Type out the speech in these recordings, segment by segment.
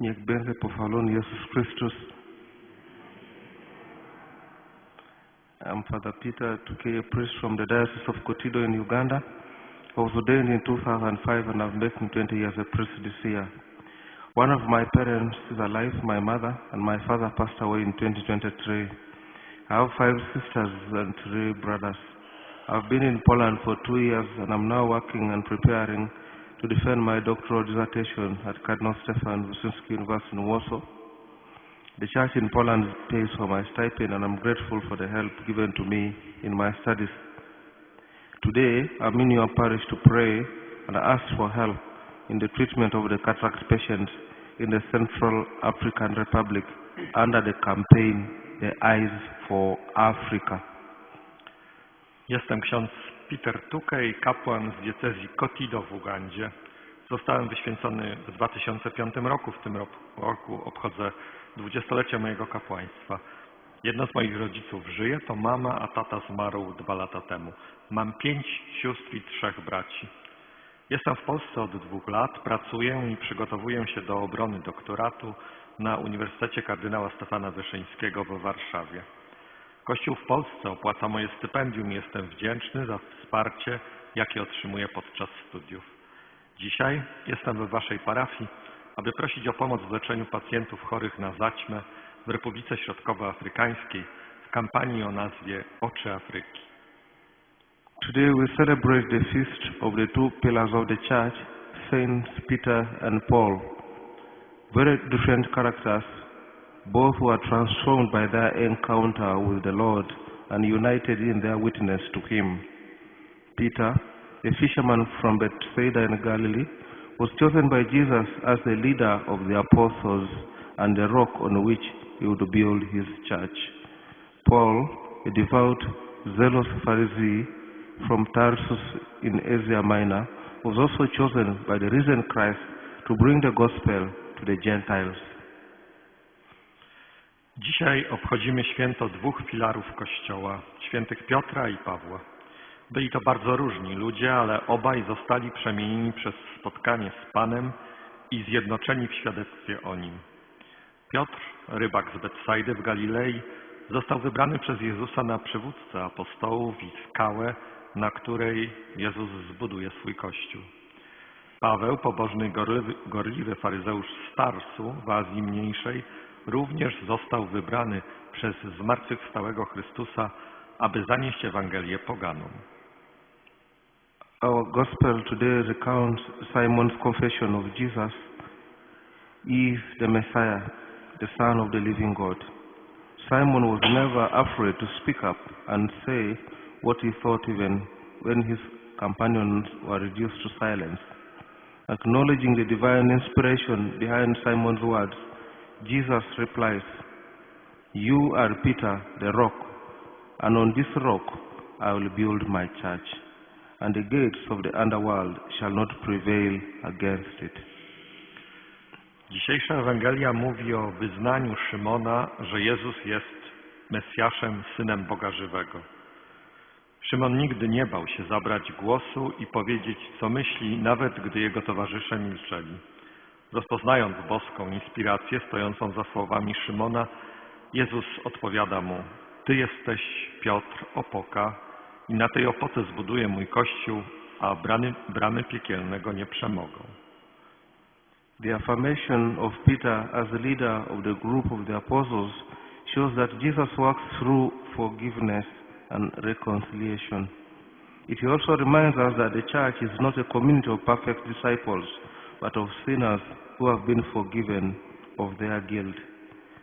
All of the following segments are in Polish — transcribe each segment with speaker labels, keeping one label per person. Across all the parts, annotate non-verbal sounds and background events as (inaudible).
Speaker 1: Niech będzie pochwalony Jezus Chrystus. I'm Father Peter Tukeye, a priest from the Diocese of Kotido in Uganda. I was ordained in 2005 and I've been 20 years a priest this year. One of my parents is alive, my mother, and my father passed away in 2023. I have five sisters and three brothers. I've been in Poland for two years and I'm now working and preparing to defend my doctoral dissertation at Cardinal Stefan Wyszynski University in Warsaw. The church in Poland pays for my stipend and I'm grateful for the help given to me in my studies. Today, I'm in your parish to pray and ask for help in the treatment of the cataract patients in the Central African Republic under the campaign The Eyes for Africa.
Speaker 2: Jestem ksiądz Peter Tukej, kapłan z diecezji Kotido w Ugandzie. Zostałem wyświęcony w 2005 roku. W tym roku obchodzę dwudziestolecie mojego kapłaństwa. Jedno z moich rodziców żyje, to mama, a tata zmarł dwa lata temu. Mam pięć sióstr i trzech braci. Jestem w Polsce od dwóch lat, pracuję i przygotowuję się do obrony doktoratu na Uniwersytecie Kardynała Stefana Wyszyńskiego w Warszawie. Kościół w Polsce opłaca moje stypendium i jestem wdzięczny za wsparcie, jakie otrzymuję podczas studiów. Dzisiaj jestem we Waszej parafii, aby prosić o pomoc w leczeniu pacjentów chorych na zaćmę w Republice Środkowoafrykańskiej w kampanii o nazwie Oczy Afryki.
Speaker 1: Today we celebrate the feast of the two pillars of the church, Saints Peter and Paul. Very different characters, both were transformed by their encounter with the Lord and united in their witness to Him. Peter, a fisherman from Bethsaida in Galilee, was chosen by Jesus as the leader of the apostles and the rock on which he would build his church. Paul, a devout, zealous Pharisee from Tarsus in Asia Minor, was also chosen by the risen Christ to bring the gospel to the Gentiles.
Speaker 2: Dzisiaj obchodzimy święto dwóch filarów Kościoła, świętych Piotra i Pawła. Byli to bardzo różni ludzie, ale obaj zostali przemienieni przez spotkanie z Panem i zjednoczeni w świadectwie o Nim. Piotr, rybak z Betsajdy w Galilei, został wybrany przez Jezusa na przywódcę apostołów i skałę, na której Jezus zbuduje swój Kościół. Paweł, pobożny, gorliwy, gorliwy faryzeusz z Tarsu w Azji Mniejszej, również został wybrany przez zmartwychwstałego Chrystusa, aby zanieść Ewangelię poganom.
Speaker 1: Our gospel today recounts Simon's confession of Jesus is the Messiah, the Son of the living God. Simon was never afraid to speak up and say what he thought even when his companions were reduced to silence. Acknowledging the divine inspiration behind Simon's words, Jesus replies, You are Peter, the rock, and on this rock I will build my church, and the gates of the underworld shall not prevail against it.
Speaker 2: Dzisiejsza Ewangelia mówi o wyznaniu Szymona, że Jezus jest Mesjaszem, Synem Boga Żywego. Szymon nigdy nie bał się zabrać głosu i powiedzieć, co myśli, nawet gdy jego towarzysze milczeli. Rozpoznając boską inspirację stojącą za słowami Szymona, Jezus odpowiada mu: Ty jesteś Piotr, opoka, i na tej opoce zbuduję mój kościół, a bramy, bramy nie przemogą.
Speaker 1: The affirmation of Peter as the leader of the group of the apostles shows that Jesus works through forgiveness and reconciliation. It also reminds us that the church is not a community of perfect disciples, but of sinners who have been forgiven of their guilt.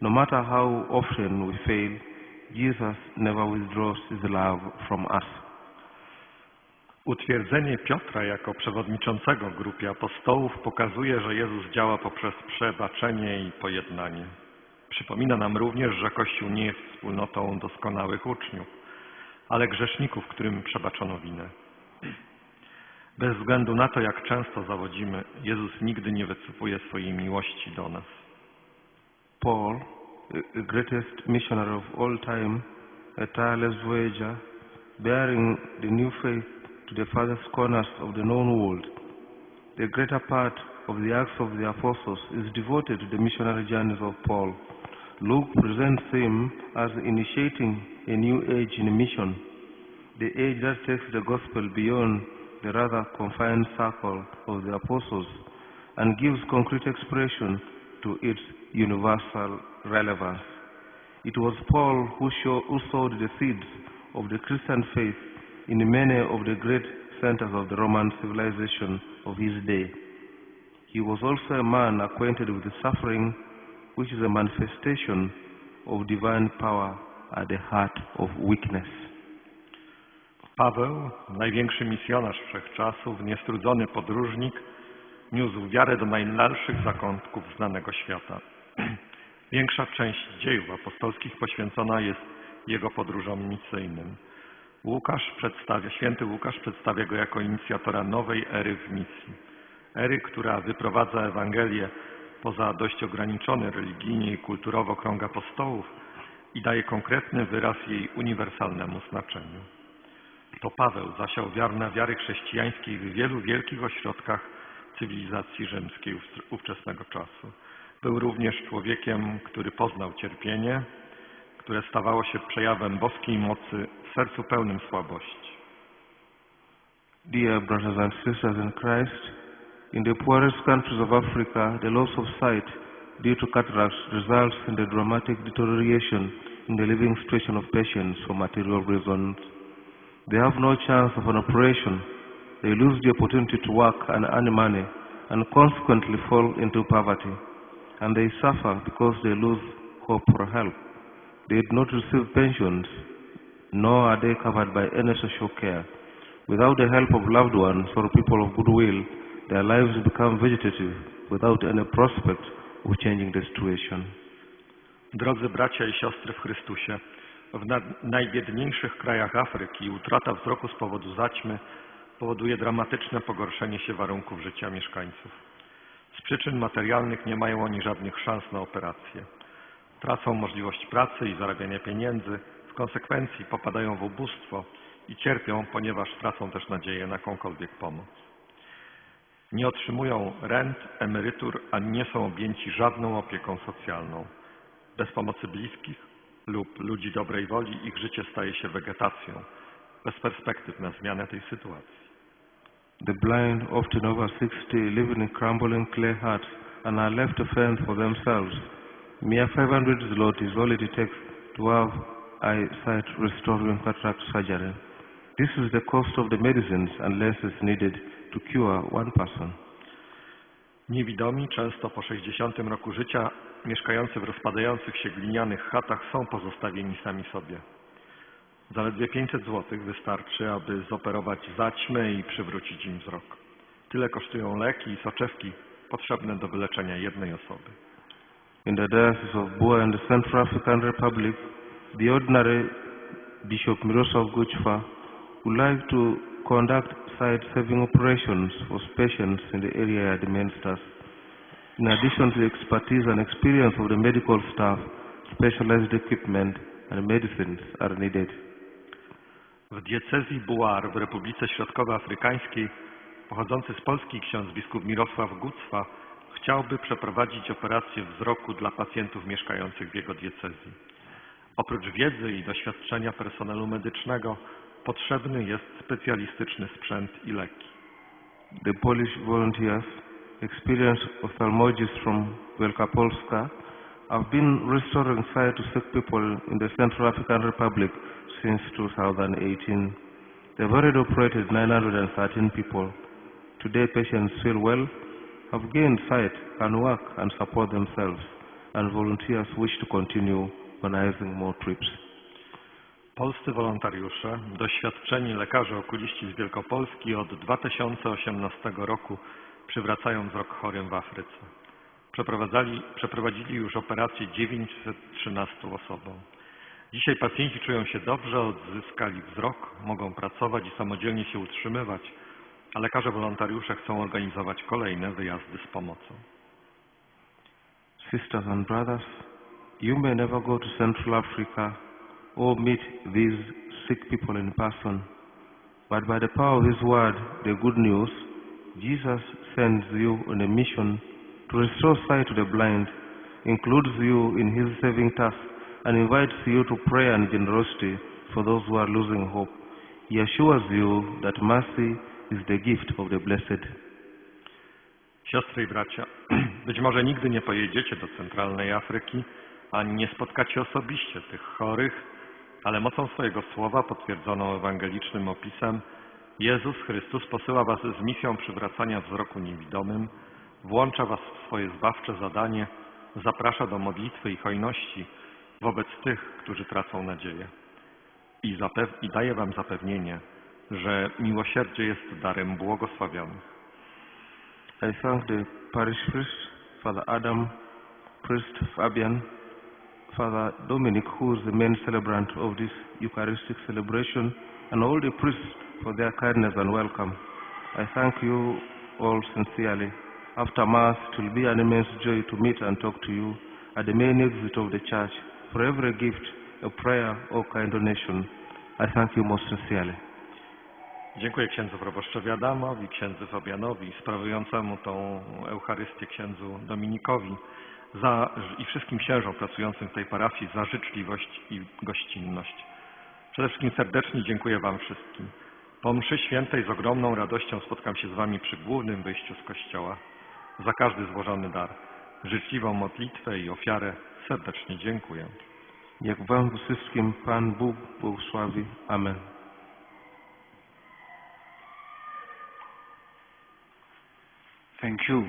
Speaker 1: No matter how often we fail, Jesus never withdraws his love from us.
Speaker 2: Utwierdzenie Piotra jako przewodniczącego grupie apostołów pokazuje, że Jezus działa poprzez przebaczenie i pojednanie. Przypomina nam również, że Kościół nie jest wspólnotą doskonałych uczniów, ale grzeszników, którym przebaczono winę. Bez względu na to, jak często zawodzimy, Jezus nigdy nie wysypuje swojej miłości do nas.
Speaker 1: Paul, the greatest missionary of all time, a tireless voyager, bearing the new faith to the farthest corners of the known world. The greater part of the Acts of the Apostles is devoted to the missionary journeys of Paul. Luke presents him as initiating a new age in mission, the age that takes the gospel beyond the rather confined circle of the apostles and gives concrete expression to its universal relevance. It was Paul who, who sowed the seeds of the Christian faith in many of the great centers of the Roman civilization of his day. He was also a man acquainted with the suffering, which is a manifestation of divine power at the heart of weakness.
Speaker 2: Paweł, największy misjonarz wszechczasów, niestrudzony podróżnik, niósł wiarę do najdalszych zakątków znanego świata. (clears throat) Większa część dziejów apostolskich poświęcona jest jego podróżom misyjnym. Łukasz przedstawia, święty Łukasz przedstawia go jako inicjatora nowej ery w misji. Ery, która wyprowadza Ewangelię poza dość ograniczony religijnie i kulturowo krąg apostołów i daje konkretny wyraz jej uniwersalnemu znaczeniu. To Paweł zasiał wiarne wiary chrześcijańskiej w wielu wielkich ośrodkach cywilizacji rzymskiej ówczesnego czasu. Był również człowiekiem, który poznał cierpienie, które stawało się przejawem boskiej mocy w sercu pełnym słabości.
Speaker 1: Dear brothers and sisters in Christ, in the poorest countries of Africa, the loss of sight due to cataracts results in the dramatic deterioration in the living situation of patients for material reasons. They have no chance of an operation. They lose the opportunity to work and earn money and consequently fall into poverty. And they suffer because they lose hope for help. They do not receive pensions, nor are they covered by any social care. Without the help of loved ones or people of goodwill, their lives become vegetative without any prospect of changing the situation.
Speaker 2: Drodzy bracia i siostry w Chrystusie, w na- najbiedniejszych krajach Afryki utrata wzroku z powodu zaćmy powoduje dramatyczne pogorszenie się warunków życia mieszkańców. Z przyczyn materialnych nie mają oni żadnych szans na operację. Tracą możliwość pracy i zarabiania pieniędzy, w konsekwencji popadają w ubóstwo i cierpią, ponieważ tracą też nadzieję na jakąkolwiek pomoc. Nie otrzymują rent, emerytur, ani nie są objęci żadną opieką socjalną. Bez pomocy bliskich lub ludzi dobrej woli ich życie staje się wegetacją, bez perspektyw na zmianę tej sytuacji.
Speaker 1: The blind, often over 60, live in crumbling clay huts and are left to fend for themselves. Mere 500 zloty is all it takes to have eyesight restoring cataract surgery. This is the cost of the medicines and lenses needed to cure one person.
Speaker 2: Niewidomi, często po 60 roku życia, mieszkający w rozpadających się glinianych chatach są pozostawieni sami sobie. Zaledwie 500 zł wystarczy, aby zoperować zaćmę i przywrócić im wzrok. Tyle kosztują leki i soczewki potrzebne do wyleczenia jednej osoby.
Speaker 1: In the Diocese of Bua and the Central African Republic, the ordinary Bishop Miroslav Guchfa would like to conduct sight-saving operations for patients in the area the Mensters. In addition to the expertise and experience of the medical staff, specialized equipment and medicines are needed.
Speaker 2: W diecezji Buar w Republice Środkowoafrykańskiej pochodzący z Polski ksiądz biskup Mirosław Gucwa chciałby przeprowadzić operację wzroku dla pacjentów mieszkających w jego diecezji. Oprócz wiedzy i doświadczenia personelu medycznego potrzebny jest specjalistyczny sprzęt i leki.
Speaker 1: The Polish volunteers, experienced ophthalmologists from Wielkopolska, have been restoring sight to sick people in the Central African Republic since 2018. They've already operated 913 people. Today, patients feel well, have gained sight, can work and support themselves, and volunteers wish to continue organizing more trips.
Speaker 2: Polscy wolontariusze, doświadczeni lekarze okuliści z Wielkopolski od 2018 roku przywracają wzrok chorym w Afryce. Przeprowadzili już operację 913 osobom. Dzisiaj pacjenci czują się dobrze, odzyskali wzrok, mogą pracować i samodzielnie się utrzymywać, a lekarze wolontariusze chcą organizować kolejne wyjazdy z pomocą.
Speaker 1: Sisters and brothers, you may never go to Central Africa or meet these sick people in person, but by the power of His word, the good news, Jesus sends you on a mission to restore sight to the blind, includes you in his saving task, and invites you to prayer and generosity for those who are losing hope. He assures you that mercy is the gift of the blessed.
Speaker 2: Siostry i bracia, (clears throat) być może nigdy nie pojedziecie do centralnej Afryki, ani nie spotkacie osobiście tych chorych, ale mocą swojego słowa, potwierdzoną ewangelicznym opisem, Jezus Chrystus posyła was z misją przywracania wzroku niewidomym, włącza was w swoje zbawcze zadanie, zaprasza do modlitwy i hojności wobec tych, którzy tracą nadzieję. I, zapew- i daje wam zapewnienie, że miłosierdzie jest darem błogosławionych.
Speaker 1: I thank the parish priest, Father Adam, priest Fabian, Father Dominic, who is the main celebrant of this Eucharistic celebration, and all the priests for their kindness and welcome. I thank you all sincerely. After Mass, it will be an immense joy to meet and talk to you at the main exit of the church. For every gift, a prayer, or kind donation, I thank you most sincerely.
Speaker 2: Dziękuję księdzu proboszczowi Adamowi, księdzu Fabianowi, sprawującemu tą Eucharystię księdzu Dominikowi za, i wszystkim księżom pracującym w tej parafii za życzliwość i gościnność. Przede wszystkim serdecznie dziękuję Wam wszystkim. Po mszy świętej z ogromną radością spotkam się z Wami przy głównym wyjściu z kościoła. Za każdy złożony dar, życzliwą modlitwę i ofiarę serdecznie dziękuję.
Speaker 1: Jak Wam wszystkim Pan Bóg błogosławi. Amen.
Speaker 3: Thank you,